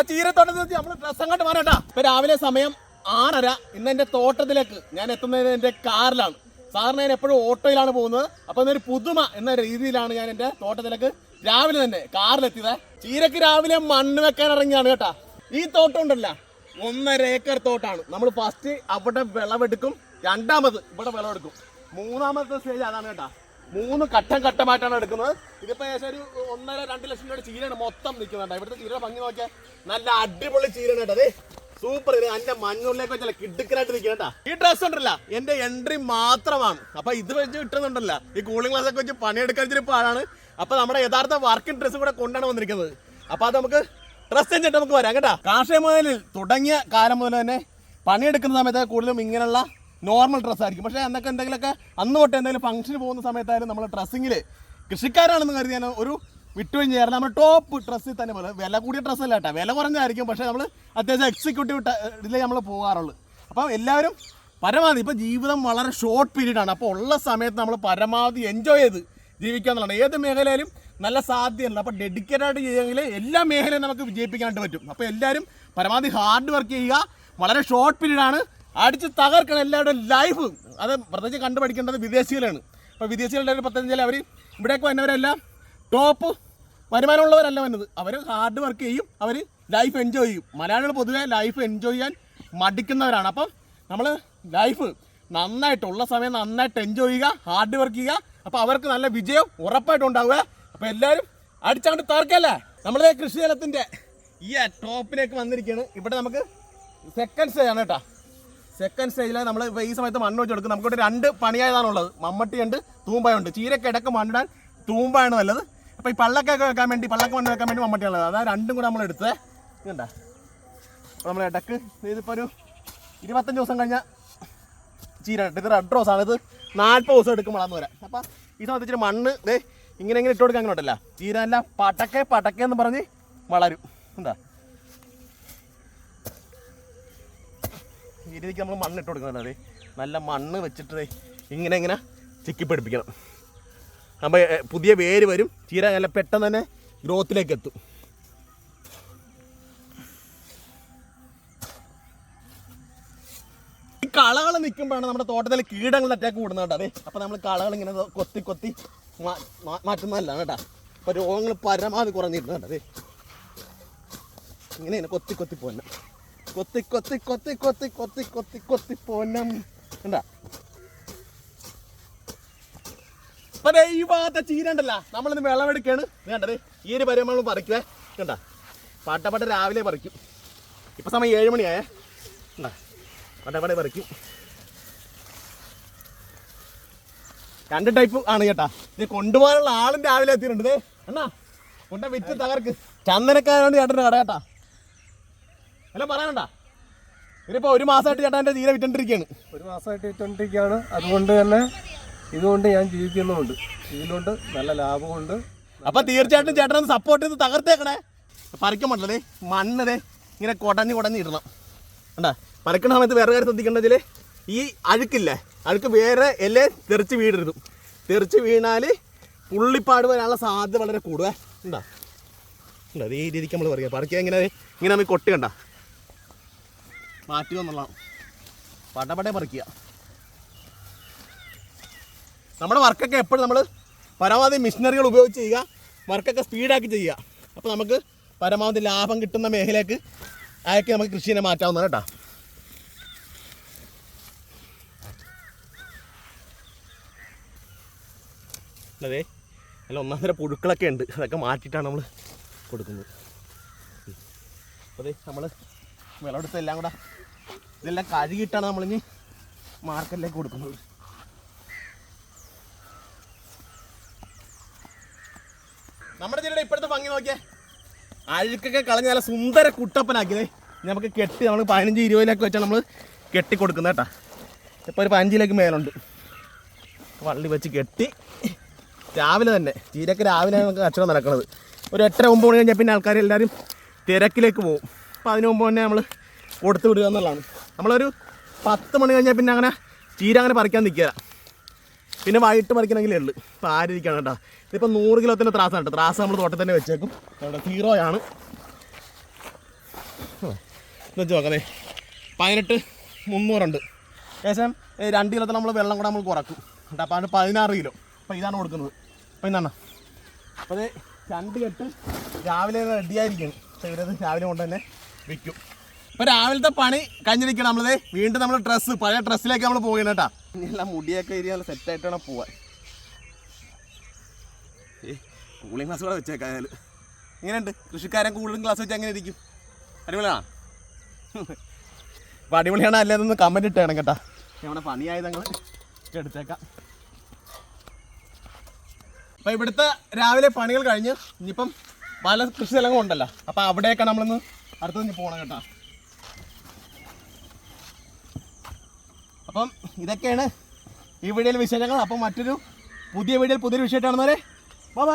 ഇപ്പൊ ചീരത്തോട്ടത്തിൽ നമ്മൾ ഡ്രസ് അങ്ങോട്ട് മാറട്ടാ ഇപ്പൊ രാവിലെ സമയം ആറര. ഇന്ന് എന്റെ തോട്ടത്തിലേക്ക് ഞാൻ എത്തുന്നത് എന്റെ കാറിലാണ്. സാറിന് ഞാൻ എപ്പോഴും ഓട്ടോയിലാണ് പോകുന്നത്. അപ്പൊ ഇന്നൊരു പുതുമ എന്ന രീതിയിലാണ് ഞാൻ എന്റെ തോട്ടത്തിലേക്ക് രാവിലെ തന്നെ കാറിലെത്തിയത്. ചീരക്ക് രാവിലെ മണ്ണ് വെക്കാൻ ഇറങ്ങിയാണ് കേട്ടാ. ഈ തോട്ടം ഉണ്ടല്ല ഒന്നര ഏക്കർ തോട്ടാണ്. നമ്മൾ ഫസ്റ്റ് അവിടെ വിളവെടുക്കും രണ്ടാമത് ഇവിടെ വിളവെടുക്കും. മൂന്നാമത്തെ സ്റ്റേജ് അതാണ് കേട്ടാ. മൂന്ന് ഘട്ടം ഘട്ടമായിട്ടാണ് എടുക്കുന്നത്. ഇതിപ്പോ ഏകദേശം ഒരു ഒന്നര രണ്ട് ലക്ഷം രൂപയുടെ ചീരയാണ് മൊത്തം നിൽക്കുന്നുണ്ട് ഇവിടുത്തെ ചീരയുടെ ഭംഗി നോക്കിയാൽ നല്ല അടിപൊളി ചീരയാണ് കേട്ടോ. അതെ സൂപ്പർ ഇത്. എന്റെ മഞ്ഞുള്ളിലേക്ക് വെച്ചാൽ കിടുക്കനായിട്ട് നിൽക്കുക ഈ ഡ്രസ് ഉണ്ടല്ല എന്റെ എൻട്രി മാത്രമാണ്. അപ്പൊ ഇത് വെച്ച് കിട്ടുന്നുണ്ടല്ല. ഈ കൂളിംഗ് ഗ്ലാസ് ഒക്കെ വെച്ച് പണിയെടുക്കാൻ ഇച്ചിരി പാടാണ്. അപ്പൊ നമ്മുടെ യഥാർത്ഥ വർക്കിംഗ് ഡ്രസ്സ് കൂടെ കൊണ്ടാണ് വന്നിരിക്കുന്നത്. അപ്പൊ അത് നമുക്ക് ഡ്രസ് ചെയ്തിട്ട് നമുക്ക് വരാം കേട്ടാ. കാർഷിക മുതലിൽ തുടങ്ങിയ കാലം മുതൽ തന്നെ പണിയെടുക്കുന്ന സമയത്ത് കൂടുതലും ഇങ്ങനെയുള്ള നോർമൽ ഡ്രസ്സായിരിക്കും പക്ഷേ അന്നൊക്കെ എന്തെങ്കിലുമൊക്കെ അന്ന് തൊട്ട് എന്തെങ്കിലും ഫംഗ്ഷന് പോകുന്ന സമയത്തായാലും നമ്മൾ ഡ്രസ്സിങ്ങിൽ കൃഷിക്കാരാണെന്ന് കരുതി ഞാൻ ഒരു വിട്ടുവഴിഞ്ഞ് ചേർന്ന് നമ്മൾ ടോപ്പ് ഡ്രസ്സിൽ തന്നെ പോലെ വില കൂടിയ ഡ്രസ്സല്ല കേട്ടോ. വില കുറഞ്ഞായിരിക്കും. പക്ഷേ നമ്മൾ അത്യാവശ്യം എക്സിക്യൂട്ടീവ് ഇതിലേ നമ്മൾ പോകാറുള്ളൂ. അപ്പം എല്ലാവരും പരമാവധി ഇപ്പോൾ ജീവിതം വളരെ ഷോർട്ട് പീരീഡാണ് അപ്പോൾ ഉള്ള സമയത്ത് നമ്മൾ പരമാവധി എൻജോയ് ചെയ്ത് ജീവിക്കുക എന്നുള്ളതാണ് ഏത് മേഖലയിലും നല്ല സാധ്യതയുണ്ട്. അപ്പോൾ ഡെഡിക്കേറ്റഡ് ആയിട്ട് ചെയ്യുമെങ്കിൽ എല്ലാ മേഖലയും നമുക്ക് വിജയിപ്പിക്കാനായിട്ട് പറ്റും. അപ്പോൾ എല്ലാവരും പരമാവധി ഹാർഡ് വർക്ക് ചെയ്യുക. വളരെ ഷോർട്ട് പീരീഡാണ് അടിച്ച് തകർക്കണം എല്ലാവരുടെ ലൈഫ് അത് പ്രത്യേകിച്ച് കണ്ടുപഠിക്കേണ്ടത് വിദേശികളാണ്. അപ്പോൾ വിദേശികളുടെ ഒരു പത്തഞ്ചാൽ അവർ ഇവിടേക്ക് വന്നവരെല്ലാം ടോപ്പ് വരുമാനമുള്ളവരല്ല വന്നത്. അവർ ഹാർഡ് വർക്ക് ചെയ്യും അവർ ലൈഫ് എൻജോയ് ചെയ്യും. മലയാളികൾ പൊതുവേ ലൈഫ് എൻജോയ് ചെയ്യാൻ മടിക്കുന്നവരാണ്. അപ്പം നമ്മൾ ലൈഫ് നന്നായിട്ടുള്ള സമയം നന്നായിട്ട് എൻജോയ് ചെയ്യുക ഹാർഡ് വർക്ക് ചെയ്യുക. അപ്പോൾ അവർക്ക് നല്ല വിജയം ഉറപ്പായിട്ടും ഉണ്ടാവുക. അപ്പോൾ എല്ലാവരും അടിച്ചങ്ങോട്ട് തകർക്കല്ലേ? നമ്മുടെ കൃഷിസ്ഥലത്തിന്റെ ഈ ടോപ്പിലേക്ക് വന്നിരിക്കുകയാണ് ഇവിടെ നമുക്ക് സെക്കൻഡ് സ്റ്റേജ് ആണ് കേട്ടോ. സെക്കൻഡ് സ്റ്റേജിൽ നമ്മൾ ഇപ്പോൾ ഈ സമയത്ത് മണ്ണ് വെച്ച് കൊടുക്കും. നമുക്കിവിടെ രണ്ട് പണിയായതാണുള്ളത്. മമ്മട്ടിയുണ്ട് തൂമ്പയുണ്ട്. ചീരക്ക് ഇടയ്ക്ക് മണ്ണിടാൻ തൂമ്പയാണ് നല്ലത്. അപ്പോൾ ഈ പള്ളക്കൊക്കെ വെക്കാൻ വേണ്ടി പള്ളക്ക് മണ്ണ് വെക്കാൻ വേണ്ടി മമ്മട്ടിയാണുള്ളത് അതായത് രണ്ടും കൂടെ നമ്മൾ എടുത്തത് ഇതുണ്ട? അപ്പോൾ നമ്മൾ ഇടയ്ക്ക് ഇതിപ്പോൾ ഒരു ഇരുപത്തഞ്ച് ദിവസം കഴിഞ്ഞ ചീര ഇത് റെഡ് റോസ് ആണ്. ഇത് നാൽപ്പത് ദിവസം എടുക്കും വളർന്നു വരാം അപ്പോൾ ഈ സമയത്ത് ഇച്ചിരി മണ്ണ് ഇങ്ങനെ ഇങ്ങനെ ഇട്ട് കൊടുക്കാൻ അങ്ങനെ ഉണ്ടല്ല ചീര എല്ലാം പടക്കെ പടക്കെ എന്ന് പറഞ്ഞ് വളരും. എന്താ ഈ രീതിക്ക് നമ്മൾ മണ്ണ് ഇട്ട് കൊടുക്കണം അതെ നല്ല മണ്ണ് വെച്ചിട്ട് ഇങ്ങനെ ഇങ്ങനെ ചിക്കി പിടിപ്പിക്കണം. അപ്പോൾ പുതിയ വേര് വരും. ചീര നല്ല പെട്ടെന്ന് തന്നെ ഗ്രോത്തിലേക്ക് എത്തും. ഈ കളകൾ നിൽക്കുമ്പോഴാണ് നമ്മുടെ തോട്ടത്തിൽ കീടങ്ങൾ അറ്റാക്ക് കൂടുന്നത് കേട്ടോ. അതെ അപ്പോൾ നമ്മൾ കളകൾ ഇങ്ങനെ കൊത്തി കൊത്തി മാ- മാ- മാറ്റുന്നതല്ല കേട്ടോ. അപ്പോൾ രോഗങ്ങൾ പരമാവധി കുറഞ്ഞിരുന്നു കേട്ടോ. അതെ. ഇങ്ങനെ കൊത്തി കൊത്തി പോന്ന കൊത്തി കൊത്തി കൊത്തി കൊത്തി കൊത്തി കൊത്തി കൊത്തി പോന്നം. എന്താ അപ്പൊ ഈ ഭാഗത്തെ ചീരണ്ടല്ല നമ്മളിന്ന് വിളവെടുക്കാണ് വേണ്ടത് ഈ ഒരു പരിപാടി നമ്മൾ പറിക്കുവേ. കണ്ട? പാട്ടപ്പാട്ട രാവിലെ പറിക്കും. ഇപ്പൊ സമയം ഏഴ് മണിയായേ. കണ്ടാ? പാട്ടപ്പാടെ പറിക്കും. രണ്ട് ടൈപ്പ് ആണ് കേട്ടാ. ഇത് കൊണ്ടുപോകാനുള്ള ആളും രാവിലെ എത്തിയിട്ടുണ്ട് അണ്ണാ കൊണ്ട? വിറ്റ് തകർക്ക്. ചന്ദനക്കാരോട് ചേട്ടന്റെ കട കേട്ടാ. അല്ല പറയാനുണ്ടാ. ഇതിപ്പോ ഒരു മാസമായിട്ട് ചേട്ടാ എന്റെ തീരെ വിറ്റോണ്ടിരിക്കുകയാണ് ഒരു മാസമായിട്ട് വിറ്റോണ്ടിരിക്കുകയാണ് അതുകൊണ്ട് തന്നെ ഇതുകൊണ്ട് ഞാൻ ജീവിക്കുന്നുമുണ്ട് ഇതിലുണ്ട് നല്ല ലാഭമുണ്ട്. അപ്പൊ തീർച്ചയായിട്ടും ചേട്ടൻ സപ്പോർട്ട് ചെയ്ത് തകർത്തേക്കണേ. പറിക്കാൻ മണ്ണേ ഇങ്ങനെ കുടഞ്ഞ് കുടഞ്ഞ് ഇടണം. കണ്ടാ? പറിക്കണ സമയത്ത് വേറെ കാര്യം ശ്രദ്ധിക്കേണ്ടതിൽ ഈ അഴുക്കില്ലേ? അഴുക്ക് വേറെ എല്ലേ തെറിച്ച് വീടരുത് തെറിച്ച് വീണാൽ പുള്ളിപ്പാട് വരാനുള്ള സാധ്യത വളരെ കൂടുവേ. ഉണ്ടാ ഉണ്ടാ ഈ രീതിക്ക് നമ്മൾ പറയുക പറിക്കുക ഇങ്ങനെ ഇങ്ങനെ നമ്മൾ കൊട്ടി കണ്ട? മാറ്റുക എന്നുള്ളതാണ് പടപടെ പറിക്കുക. നമ്മുടെ വർക്കൊക്കെ എപ്പോഴും നമ്മൾ പരമാവധി മെഷീനറികൾ ഉപയോഗിച്ച് ചെയ്യുക. വർക്കൊക്കെ സ്പീഡാക്കി ചെയ്യുക. അപ്പോൾ നമുക്ക് പരമാവധി ലാഭം കിട്ടുന്ന മേഖലയ്ക്ക് അയക്ക് നമുക്ക് കൃഷിനെ മാറ്റാവുന്നതാണ് കേട്ടോ. അതെ അല്ല ഒന്നാമത്തെ പുഴുക്കളൊക്കെ ഉണ്ട്. അതൊക്കെ മാറ്റിയിട്ടാണ് നമ്മൾ കൊടുക്കുന്നത്. അതെ നമ്മൾ വിളവെടുത്ത എല്ലാം കൂടെ ഇതെല്ലാം കഴുകിയിട്ടാണ് നമ്മളിനി മാർക്കറ്റിലേക്ക് കൊടുക്കുന്നത്. നമ്മുടെ ജില്ലയുടെ ഇപ്പോഴത്തെ ഭംഗി നോക്കിയേ. അഴുക്കൊക്കെ കളഞ്ഞ് നല്ല സുന്ദര കുട്ടപ്പനാക്കിയതേ. നമുക്ക് കെട്ടി നമ്മൾ പതിനഞ്ച് ഇരുപതിലൊക്കെ വെച്ചാൽ നമ്മൾ കെട്ടി കൊടുക്കുന്നത് കേട്ടാ. ഇപ്പോൾ ഒരു പതിനഞ്ചിലേക്ക് മേലുണ്ട്. വള്ളി വെച്ച് കെട്ടി. രാവിലെ തന്നെ. ചീരക്ക് രാവിലെ നമുക്ക് കച്ചവടം നടക്കുന്നത് ഒരു എട്ടര ഒമ്പത് മണി കഴിഞ്ഞാൽ പിന്നെ ആൾക്കാർ എല്ലാവരും തിരക്കിലേക്ക് പോകും അപ്പോൾ അതിന് മുമ്പ് തന്നെ നമ്മൾ കൊടുത്തു വിടുക എന്നുള്ളതാണ്. നമ്മളൊരു പത്ത് മണി കഴിഞ്ഞാൽ പിന്നെ അങ്ങനെ ചീര അങ്ങനെ പറിക്കാൻ നിൽക്കുക പിന്നെ വൈകിട്ട് പറിക്കണമെങ്കിലേ ഉള്ളു. ഇപ്പോൾ ആരിരിക്കണം കേട്ടോ. ഇതിപ്പോൾ നൂറ് കിലോത്തിന്റെ ത്രാസാണ് കേട്ടോ. ത്രാസ് നമ്മൾ തോട്ടത്തിൽ തന്നെ വെച്ചേക്കും. അവിടെ സീറോ ആണ്. എന്ന് വെച്ച് നോക്കണേ. പതിനെട്ട് മുന്നൂറുണ്ട്. ഏകദേശം രണ്ട് കിലോത്തിൽ നമ്മൾ വെള്ളം കൂടെ നമ്മൾ കുറക്കും. കേട്ടോ. അപ്പോൾ അതിന് പതിനാറ് കിലോ. അപ്പോൾ ഇതാണ് കൊടുക്കുന്നത്. അപ്പോൾ ഇന്നാണ് അപ്പോൾ അത് രണ്ട് കെട്ട് രാവിലെ റെഡിയായിരിക്കും പക്ഷേ ഇവരത് രാവിലെ കൊണ്ട് തന്നെ. വിൽക്കും ഇപ്പൊ രാവിലത്തെ പണി കഴിഞ്ഞിരിക്കണം നമ്മളത് വീണ്ടും നമ്മൾ ഡ്രസ്സ് പഴയ ഡ്രസ്സിലേക്ക് നമ്മൾ പോകണം കേട്ടോ. എല്ലാം മുടിയൊക്കെ ഇരി നല്ല സെറ്റായിട്ട് വേണം പോവാൻ. കൂളിംഗ് ഗ്ലാസ് കൂടെ വെച്ചേക്കായാൽ ഇങ്ങനെയുണ്ട്. കൃഷിക്കാരൻ കൂളിംഗ് ഗ്ലാസ് വെച്ച് അങ്ങനെ ഇരിക്കും. അടിപൊളിയാണ്. അപ്പോൾ അടിപൊളിയാണ് അല്ലേന്നൊന്ന് കമന്റ് ഇട്ടേണം കേട്ടോ. നമ്മുടെ പണിയായത് ഞങ്ങൾ എടുത്തേക്കാം. അപ്പോൾ ഇവിടുത്തെ രാവിലെ പണികൾ കഴിഞ്ഞ് ഇനിയിപ്പം പല കൃഷി സ്ഥലങ്ങളും ഉണ്ടല്ലോ. അപ്പോൾ അവിടെയൊക്കെ നമ്മളൊന്ന് അടുത്ത് ഇനി പോണം കേട്ടോ. അപ്പം ഇതൊക്കെയാണ് ഈ വീഡിയോയിൽ വിശേഷങ്ങൾ. അപ്പം മറ്റൊരു പുതിയ വീഡിയോയിൽ പുതിയൊരു വിഷയമായിട്ടാണെന്നവരെ ബൈ